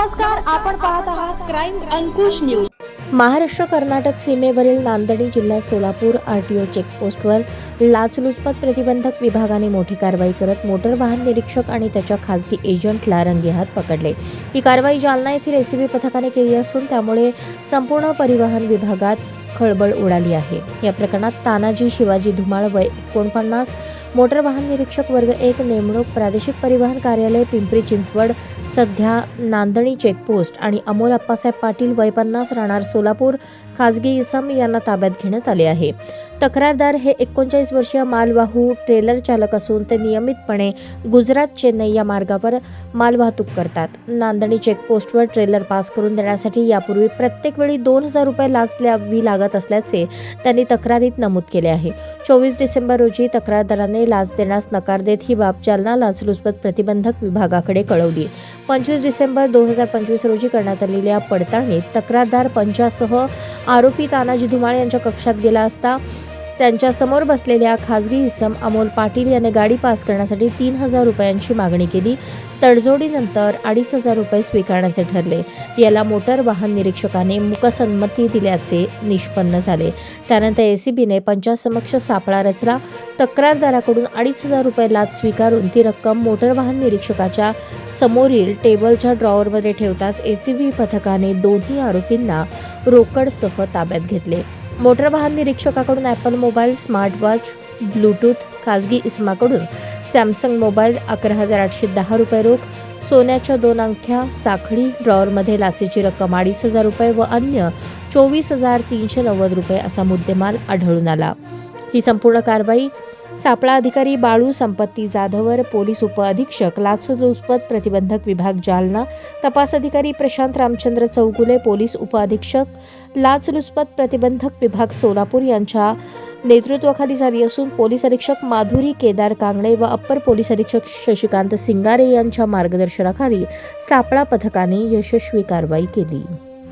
नमस्कार आपण पाहत आहात क्राईम अंकुश न्यूज महाराष्ट्र कर्नाटक सीमेवरील नांदणी जिल्ह्यात सोलापूर आरटीओ चेकपोस्टवर लाचलुचपत प्रतिबंधक विभागाने मोठी कारवाई करत मोटर वाहन निरीक्षक आणि त्याच्या खासगी एजंटला रंगेहात पकडले. ही कारवाई जालना येथील एसीबी पथकाने केली असून त्यामुळे संपूर्ण परिवहन विभागात खळबळ उडाली आहे. या प्रकरणात तानाजी शिवाजी धुमाळ वय एकोणपन्नास मोटर वाहन निरीक्षक वर्ग एक नेमणूक प्रादेशिक परिवहन कार्यालय पिंपरी चिंचवड सध्या नांदणी चेकपोस्ट आणि अमोल अप्पासाहेब पाटील वय पन्नास राहणार सोलापूर खाजगी इसम यांना ताब्यात घेण्यात आले आहे. तक्रारदार हे एकोणचाळीस वर्षीय मालवाहू ट्रेलर चालक असून ते नियमितपणे गुजरात चेन्नई या मार्गावर मालवाहतूक करतात. नांदणी चेकपोस्टवर ट्रेलर पास करून देण्यासाठी यापूर्वी प्रत्येक वेळी दोन हजार रुपये लाच द्यावी लागत असल्याचे त्यांनी तक्रारीत नमूद केले आहे. चोवीस डिसेंबर रोजी तक्रारदाराने लाच देण्यास नकार देत ही बाब जालना लाचलुचपत प्रतिबंधक विभागाकडे कळवली. पंचवीस डिसेंबर दोन हजार पंचवीस रोजी करण्यात आलेल्या पडताळणीत तक्रारदार पंचासह आरोपी तानाजी धुमाळ यांच्या कक्षात गेला असता त्यांच्यासमोर बसलेल्या खासगी इसम अमोल पाटील याने गाडी पास करण्यासाठी तीन हजार रुपयांची मागणी केली. तडजोडीनंतर अडीच हजार रुपये स्वीकारण्याचे ठरले. याला मोटर वाहन निरीक्षकाने मुकसंमती दिल्याचे निष्पन्न झाले. त्यानंतर एसीबीने पंचासमक्ष सापळा रचला. तक्रारदाराकडून अडीच हजार रुपये लाच स्वीकारून ती रक्कम मोटर वाहन निरीक्षकाच्या समोरील टेबलच्या ड्रॉवरमध्ये ठेवताच एसीबी पथकाने दोन्ही आरोपींना रोकडसह ताब्यात घेतले. मोटर वाहन निरीक्षकाकडून ॲपल मोबाईल स्मार्टवॉच ब्लूटूथ खाजगी इस्माकडून सॅमसंग मोबाईल अकरा हजार आठशे दहा रुपये रोख सोन्याच्या दोन अंगठ्या साखळी ड्रॉवरमध्ये लाचेची रक्कम अडीच हजार रुपये व अन्य चोवीस हजार तीनशे नव्वद रुपये असा मुद्देमाल आढळून आला. ही संपूर्ण कारवाई सापळा अधिकारी बाळू संपत्ती जाधवर पोलीस उपअधीक्षक लाचलुचपत प्रतिबंधक विभाग जालना तपास अधिकारी प्रशांत रामचंद्र चौगुले पोलीस उपअधीक्षक लाचलुचपत प्रतिबंधक विभाग सोलापूर यांच्या नेतृत्वाखाली झाली असून पोलीस अधीक्षक माधुरी केदार कांगणे व अप्पर पोलीस अधीक्षक शशिकांत सिंगारे यांच्या मार्गदर्शनाखाली सापळा पथकाने यशस्वी कारवाई केली.